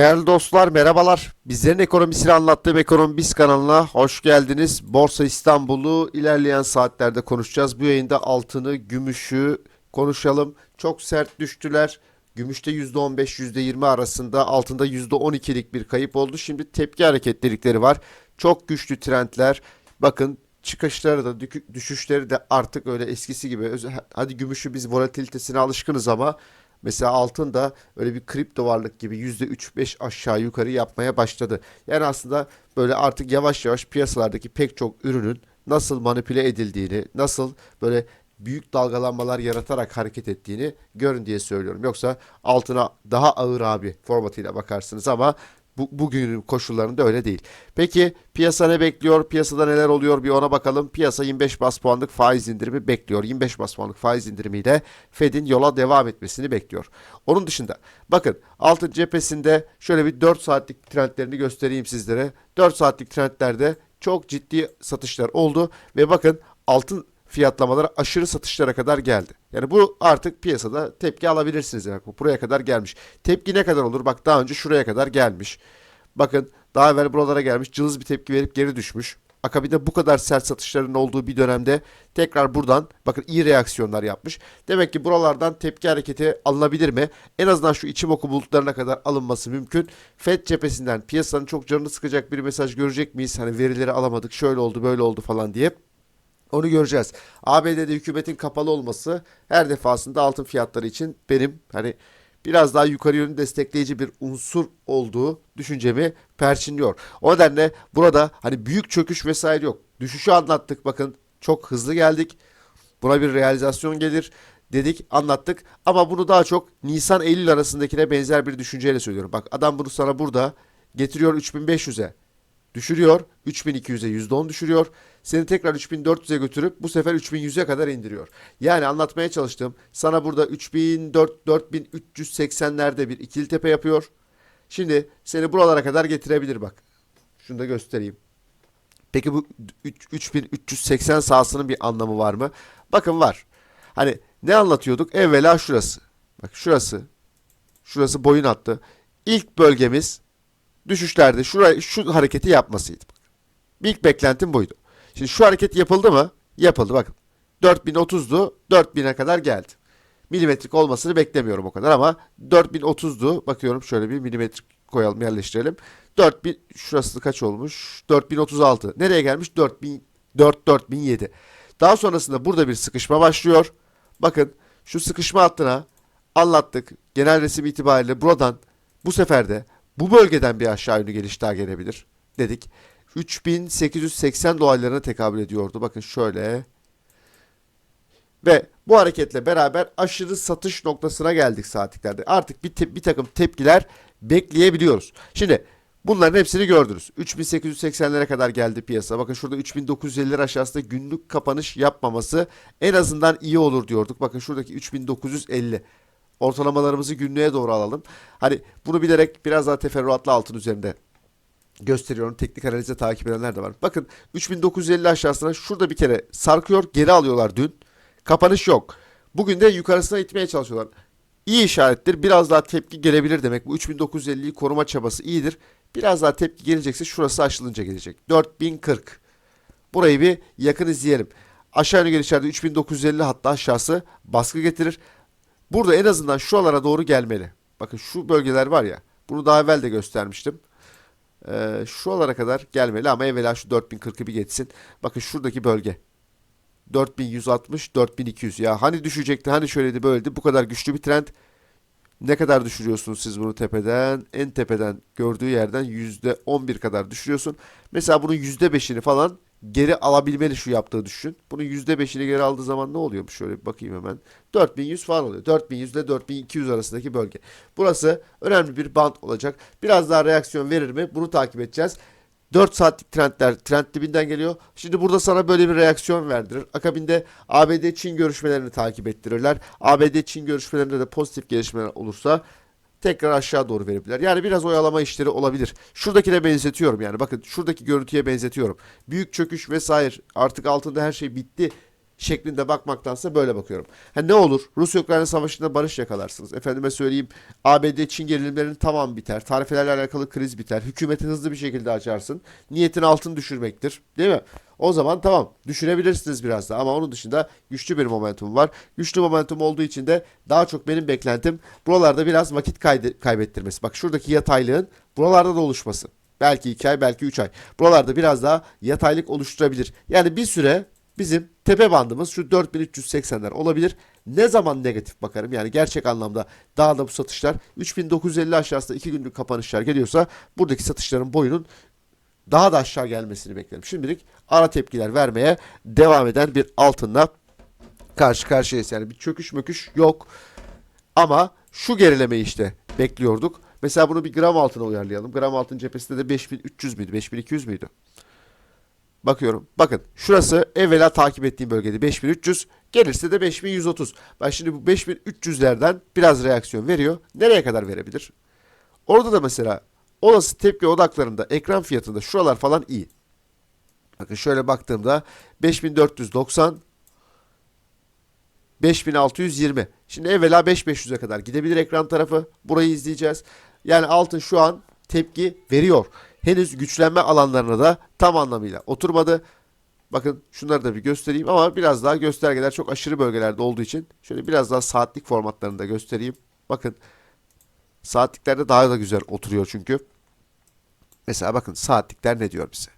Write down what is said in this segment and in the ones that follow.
Değerli dostlar merhabalar. Bizlerin ekonomisini anlattığım Ekonomi Biz kanalına hoş geldiniz. Borsa İstanbul'u ilerleyen saatlerde konuşacağız. Bu yayında altını, gümüşü konuşalım. Çok sert düştüler. Gümüşte %15, %20 arasında altında %12'lik bir kayıp oldu. Şimdi tepki hareketlilikleri var. Çok güçlü trendler. Bakın çıkışları da düşüşleri de artık öyle eskisi gibi. Hadi gümüşü biz volatilitesine alışkınız ama Mesela altın da öyle bir kripto varlık gibi %3-5 aşağı yukarı yapmaya başladı. Yani aslında böyle artık yavaş yavaş piyasalardaki pek çok ürünün nasıl manipüle edildiğini, nasıl böyle büyük dalgalanmalar yaratarak hareket ettiğini görün diye söylüyorum. Yoksa altına daha ağır abi formatıyla bakarsınız ama bu, bugünün koşullarında öyle değil. Peki piyasa ne bekliyor? Piyasada neler oluyor? Bir ona bakalım. Piyasa 25 bas puanlık faiz indirimi bekliyor. 25 bas puanlık faiz indirimiyle Fed'in yola devam etmesini bekliyor. Onun dışında bakın altın cephesinde şöyle bir 4 saatlik trendlerini göstereyim sizlere. 4 saatlik trendlerde çok ciddi satışlar oldu ve bakın altın fiyatlamaları aşırı satışlara kadar geldi. Yani bu artık piyasada tepki alabilirsiniz. Yani bu buraya kadar gelmiş. Tepki ne kadar olur? Bak daha önce şuraya kadar gelmiş. Bakın daha evvel buralara gelmiş. Cılız bir tepki verip geri düşmüş. Akabinde bu kadar sert satışların olduğu bir dönemde tekrar buradan bakın iyi reaksiyonlar yapmış. Demek ki buralardan tepki hareketi alınabilir mi? En azından şu içim oku bulutlarına kadar alınması mümkün. Fed cephesinden piyasanın çok canını sıkacak bir mesaj görecek miyiz? Hani verileri alamadık şöyle oldu böyle oldu falan diye. Onu göreceğiz. ABD'de hükümetin kapalı olması her defasında altın fiyatları için benim hani biraz daha yukarı yönlü destekleyici bir unsur olduğu düşüncemi perçinliyor. O nedenle burada hani büyük çöküş vesaire yok. Düşüşü anlattık bakın çok hızlı geldik. Buna bir realizasyon gelir dedik anlattık ama bunu daha çok Nisan-Eylül arasındakine benzer bir düşünceyle söylüyorum. Bak adam bunu sana burada getiriyor 3500'e düşürüyor. 3200'e %10 düşürüyor. Seni tekrar 3400'e götürüp bu sefer 3100'e kadar indiriyor. Yani anlatmaya çalıştığım sana burada 3004 4380'lerde bir ikili tepe yapıyor. Şimdi seni buralara kadar getirebilir bak. Şunu da göstereyim. Peki bu üç- 3380 sahasının bir anlamı var mı? Bakın var. Hani ne anlatıyorduk? Evvela şurası. Bak şurası. Şurası boyun attı. İlk bölgemiz düşüşlerde şuraya, şu hareketi yapmasıydı. İlk beklentim buydu. Şimdi şu hareket yapıldı mı? Yapıldı bakın. 4030'du 4000'e kadar geldi. Milimetrik olmasını beklemiyorum o kadar ama 4030'du. Bakıyorum şöyle bir milimetrik koyalım yerleştirelim. 4000 şurası kaç olmuş? 4036. Nereye gelmiş? 4000 4 4007. Daha sonrasında burada bir sıkışma başlıyor. Bakın şu sıkışma hattına anlattık. Genel resim itibariyle buradan bu sefer de bu bölgeden bir aşağı yönlü geliş daha gelebilir dedik. 3880 dolaylarına tekabül ediyordu. Bakın şöyle. Ve bu hareketle beraber aşırı satış noktasına geldik saatliklerde. Artık bir, te- bir takım tepkiler bekleyebiliyoruz. Şimdi bunların hepsini gördünüz. 3880'lere kadar geldi piyasa. Bakın şurada 3950'ler aşağısında günlük kapanış yapmaması en azından iyi olur diyorduk. Bakın şuradaki 3950 ortalamalarımızı günlüğe doğru alalım. Hani bunu bilerek biraz daha teferruatlı altın üzerinde gösteriyorum. Teknik analize takip edenler de var. Bakın 3950 aşağısına şurada bir kere sarkıyor. Geri alıyorlar dün. Kapanış yok. Bugün de yukarısına itmeye çalışıyorlar. İyi işarettir. Biraz daha tepki gelebilir demek. Bu 3950'yi koruma çabası iyidir. Biraz daha tepki gelecekse şurası aşılınca gelecek. 4040. Burayı bir yakın izleyelim. Aşağı yönlü gelişlerde 3950 hatta aşağısı baskı getirir. Burada en azından şuralara doğru gelmeli. Bakın şu bölgeler var ya. Bunu daha evvel de göstermiştim. Ee, şuralara kadar gelmeli ama evvela şu 4040'ı bir geçsin. Bakın şuradaki bölge. 4160, 4200. Ya hani düşecekti, hani şöyleydi, böyleydi. Bu kadar güçlü bir trend. Ne kadar düşürüyorsunuz siz bunu tepeden? En tepeden gördüğü yerden %11 kadar düşürüyorsun. Mesela bunun %5'ini falan geri alabilmeli şu yaptığı düşün. Bunun %5'ini geri aldığı zaman ne oluyormuş? Şöyle bir bakayım hemen. 4100 falan oluyor. 4100 ile 4200 arasındaki bölge. Burası önemli bir band olacak. Biraz daha reaksiyon verir mi? Bunu takip edeceğiz. 4 saatlik trendler trend dibinden geliyor. Şimdi burada sana böyle bir reaksiyon verdirir. Akabinde ABD-Çin görüşmelerini takip ettirirler. ABD-Çin görüşmelerinde de pozitif gelişmeler olursa tekrar aşağı doğru verebilirler. Yani biraz oyalama işleri olabilir. Şuradakine benzetiyorum yani. Bakın şuradaki görüntüye benzetiyorum. Büyük çöküş vesaire artık altında her şey bitti şeklinde bakmaktansa böyle bakıyorum. Ha ne olur? Rusya-Ukrayna savaşında barış yakalarsınız. Efendime söyleyeyim ABD-Çin gerilimlerinin tamam biter. Tarifelerle alakalı kriz biter. Hükümeti hızlı bir şekilde açarsın. Niyetin altın düşürmektir. Değil mi? O zaman tamam düşürebilirsiniz biraz da ama onun dışında güçlü bir momentum var. Güçlü momentum olduğu için de daha çok benim beklentim buralarda biraz vakit kaybettirmesi. Bak şuradaki yataylığın buralarda da oluşması. Belki 2 ay belki 3 ay. Buralarda biraz daha yataylık oluşturabilir. Yani bir süre bizim tepe bandımız şu 4380'ler olabilir. Ne zaman negatif bakarım yani gerçek anlamda daha da bu satışlar 3950 aşağısında 2 günlük kapanışlar geliyorsa buradaki satışların boyunun daha da aşağı gelmesini beklerim. Şimdilik ara tepkiler vermeye devam eden bir altınla karşı karşıyayız. Yani bir çöküş möküş yok. Ama şu gerilemeyi işte bekliyorduk. Mesela bunu bir gram altına uyarlayalım. Gram altın cephesinde de 5300 müydü? 5200 müydü? Bakıyorum. Bakın şurası evvela takip ettiğim bölgede 5300. Gelirse de 5130. Ben şimdi bu 5300'lerden biraz reaksiyon veriyor. Nereye kadar verebilir? Orada da mesela olası tepki odaklarında ekran fiyatında şuralar falan iyi. Bakın şöyle baktığımda 5490 5620. Şimdi evvela 5500'e kadar gidebilir ekran tarafı. Burayı izleyeceğiz. Yani altın şu an tepki veriyor. Henüz güçlenme alanlarına da tam anlamıyla oturmadı. Bakın şunları da bir göstereyim ama biraz daha göstergeler çok aşırı bölgelerde olduğu için şöyle biraz daha saatlik formatlarını da göstereyim. Bakın saatliklerde daha da güzel oturuyor çünkü. Mesela bakın saatlikler ne diyor bize?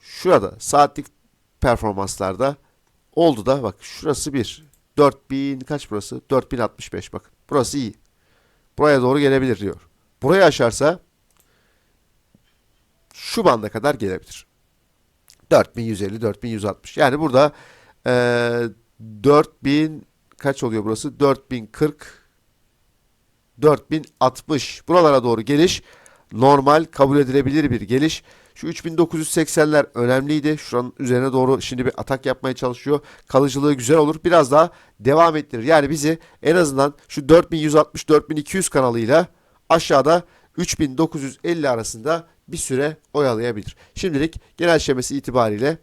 Şurada saatlik performanslarda oldu da bak şurası bir 4000 kaç burası? 4065 bakın. Burası iyi. Buraya doğru gelebilir diyor. Burayı aşarsa şu banda kadar gelebilir. 4150 4160. Yani burada eee 4000 kaç oluyor burası? 4040 4060 buralara doğru geliş normal kabul edilebilir bir geliş. Şu 3980'ler önemliydi. Şuranın üzerine doğru şimdi bir atak yapmaya çalışıyor. Kalıcılığı güzel olur. Biraz daha devam ettirir. Yani bizi en azından şu 4160-4200 kanalıyla aşağıda 3950 arasında bir süre oyalayabilir. Şimdilik genel şemesi itibariyle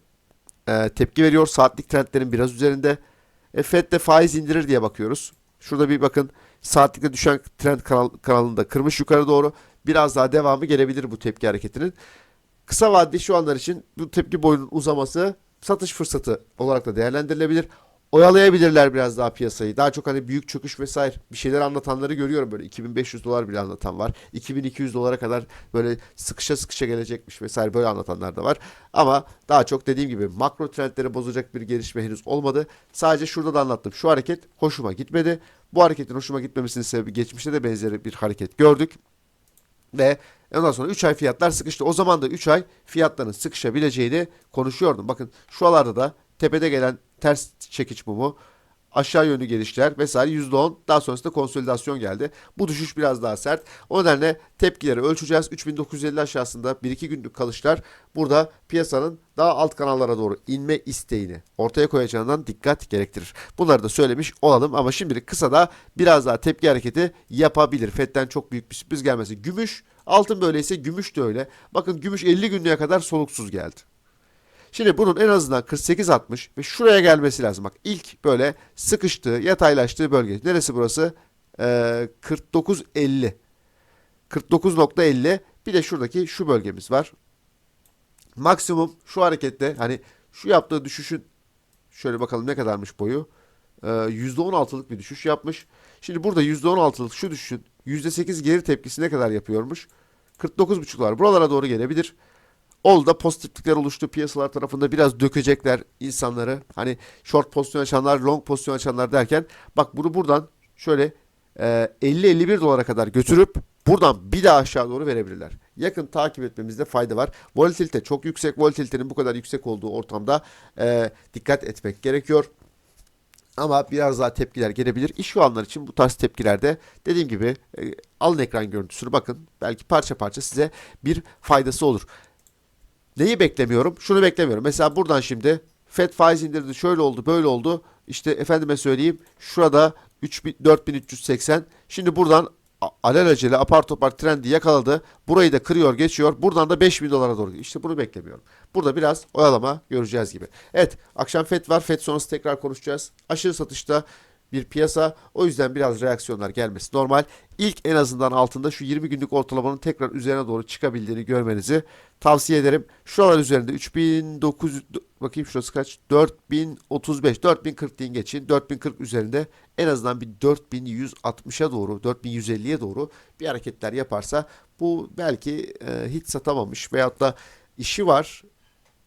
e, tepki veriyor. Saatlik trendlerin biraz üzerinde. E, Fed de faiz indirir diye bakıyoruz. Şurada bir bakın saatlikte düşen trend kanal, kanalında kırmış yukarı doğru. Biraz daha devamı gelebilir bu tepki hareketinin. Kısa vadeli şu anlar için bu tepki boyunun uzaması satış fırsatı olarak da değerlendirilebilir. Oyalayabilirler biraz daha piyasayı. Daha çok hani büyük çöküş vesaire bir şeyler anlatanları görüyorum böyle 2500 dolar bile anlatan var. 2200 dolara kadar böyle sıkışa sıkışa gelecekmiş vesaire böyle anlatanlar da var. Ama daha çok dediğim gibi makro trendleri bozacak bir gelişme henüz olmadı. Sadece şurada da anlattım. Şu hareket hoşuma gitmedi. Bu hareketin hoşuma gitmemesinin sebebi geçmişte de benzeri bir hareket gördük. Ve ondan sonra 3 ay fiyatlar sıkıştı. O zaman da 3 ay fiyatların sıkışabileceğini konuşuyordum. Bakın şuralarda da tepede gelen ters çekiç mumu aşağı yönlü gelişler vesaire %10 daha sonrasında konsolidasyon geldi. Bu düşüş biraz daha sert. O nedenle tepkileri ölçeceğiz. 3950 aşağısında 1-2 günlük kalışlar burada piyasanın daha alt kanallara doğru inme isteğini ortaya koyacağından dikkat gerektirir. Bunları da söylemiş olalım ama şimdilik kısa da biraz daha tepki hareketi yapabilir. FED'den çok büyük bir sürpriz gelmesi. Gümüş, altın böyleyse gümüş de öyle. Bakın gümüş 50 günlüğe kadar soluksuz geldi. Şimdi bunun en azından 48-60 ve şuraya gelmesi lazım. Bak ilk böyle sıkıştığı, yataylaştığı bölge. Neresi burası? Ee, 49-50. 49.50 bir de şuradaki şu bölgemiz var. Maksimum şu harekette hani şu yaptığı düşüşün şöyle bakalım ne kadarmış boyu. Ee, %16'lık bir düşüş yapmış. Şimdi burada %16'lık şu düşüşün %8 geri tepkisi ne kadar yapıyormuş? 49.5'lar. Buralara doğru gelebilir. Oldu da pozitiflikler oluştu. Piyasalar tarafında biraz dökecekler insanları. Hani short pozisyon açanlar, long pozisyon açanlar derken bak bunu buradan şöyle e, 50-51 dolara kadar götürüp buradan bir daha aşağı doğru verebilirler. Yakın takip etmemizde fayda var. Volatilite çok yüksek. Volatilitenin bu kadar yüksek olduğu ortamda e, dikkat etmek gerekiyor. Ama biraz daha tepkiler gelebilir. İş şu anlar için bu tarz tepkilerde dediğim gibi e, alın ekran görüntüsünü bakın. Belki parça parça size bir faydası olur. Neyi beklemiyorum? Şunu beklemiyorum. Mesela buradan şimdi FED faiz indirdi, şöyle oldu, böyle oldu. İşte efendime söyleyeyim şurada 3000 4380. Şimdi buradan alelacele apar topar trendi yakaladı. Burayı da kırıyor, geçiyor. Buradan da 5000 dolara doğru. gidiyor. İşte bunu beklemiyorum. Burada biraz oyalama göreceğiz gibi. Evet akşam FED var. FED sonrası tekrar konuşacağız. Aşırı satışta bir piyasa. O yüzden biraz reaksiyonlar gelmesi normal. İlk en azından altında şu 20 günlük ortalamanın tekrar üzerine doğru çıkabildiğini görmenizi tavsiye ederim. Şuralar üzerinde 3900 bakayım şurası kaç? 4035 4040 deyin geçin. 4040 üzerinde en azından bir 4160'a doğru 4150'ye doğru bir hareketler yaparsa bu belki e, hiç satamamış veyahut da işi var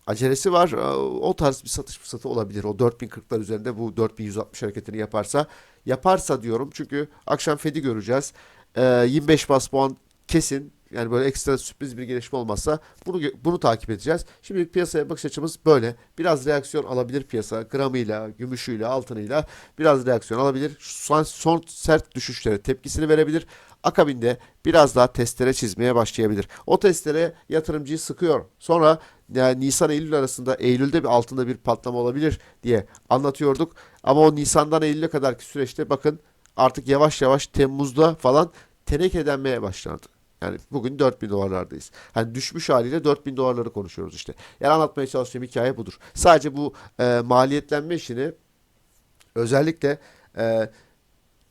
acelesi var. Ee, O tarz bir satış fırsatı olabilir. O 4040'lar üzerinde bu 4160 hareketini yaparsa. Yaparsa diyorum çünkü akşam Fed'i göreceğiz. Ee, 25 bas puan kesin. Yani böyle ekstra sürpriz bir gelişme olmazsa bunu bunu takip edeceğiz. Şimdilik piyasaya bakış açımız böyle. Biraz reaksiyon alabilir piyasa. Gramıyla, gümüşüyle, altınıyla biraz reaksiyon alabilir. Son, son sert düşüşlere tepkisini verebilir. Akabinde biraz daha testere çizmeye başlayabilir. O testere yatırımcıyı sıkıyor. Sonra yani Nisan Eylül arasında Eylül'de bir altında bir patlama olabilir diye anlatıyorduk. Ama o Nisan'dan Eylül'e kadarki süreçte bakın artık yavaş yavaş Temmuz'da falan tenekelenmeye başlandı. Yani bugün 4000 dolarlardayız. Hani düşmüş haliyle 4000 dolarları konuşuyoruz işte. Yani anlatmaya çalıştığım hikaye budur. Sadece bu e, maliyetlenme işini özellikle e,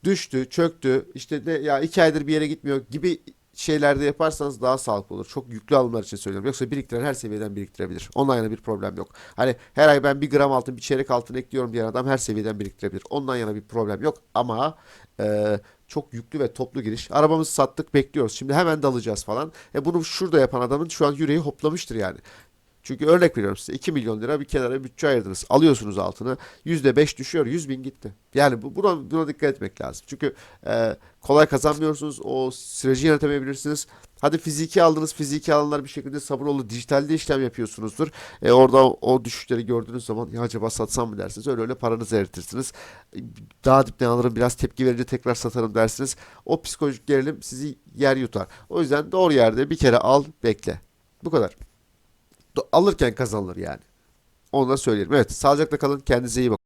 düştü, çöktü, işte de ya iki aydır bir yere gitmiyor gibi şeylerde yaparsanız daha sağlıklı olur. Çok yüklü alımlar için söylüyorum. Yoksa biriktiren her seviyeden biriktirebilir. Onunla yana bir problem yok. Hani her ay ben bir gram altın, bir çeyrek altın ekliyorum diyen adam her seviyeden biriktirebilir. Ondan yana bir problem yok. Ama e, çok yüklü ve toplu giriş. Arabamızı sattık bekliyoruz. Şimdi hemen dalacağız falan. E bunu şurada yapan adamın şu an yüreği hoplamıştır yani. Çünkü örnek veriyorum size 2 milyon lira bir kenara bütçe ayırdınız. Alıyorsunuz altını. %5 düşüyor. 100 bin gitti. Yani bu, buna, buna dikkat etmek lazım. Çünkü e, kolay kazanmıyorsunuz. O süreci yönetemeyebilirsiniz. Hadi fiziki aldınız. Fiziki alanlar bir şekilde sabır oldu. Dijitalde işlem yapıyorsunuzdur. E, orada o, düşüşleri gördüğünüz zaman ya acaba satsam mı dersiniz. Öyle öyle paranızı eritirsiniz. Daha dipten alırım biraz tepki verince tekrar satarım dersiniz. O psikolojik gerilim sizi yer yutar. O yüzden doğru yerde bir kere al bekle. Bu kadar. Alırken kazanılır yani. Onu da söyleyelim. Evet sağlıcakla kalın. Kendinize iyi bakın.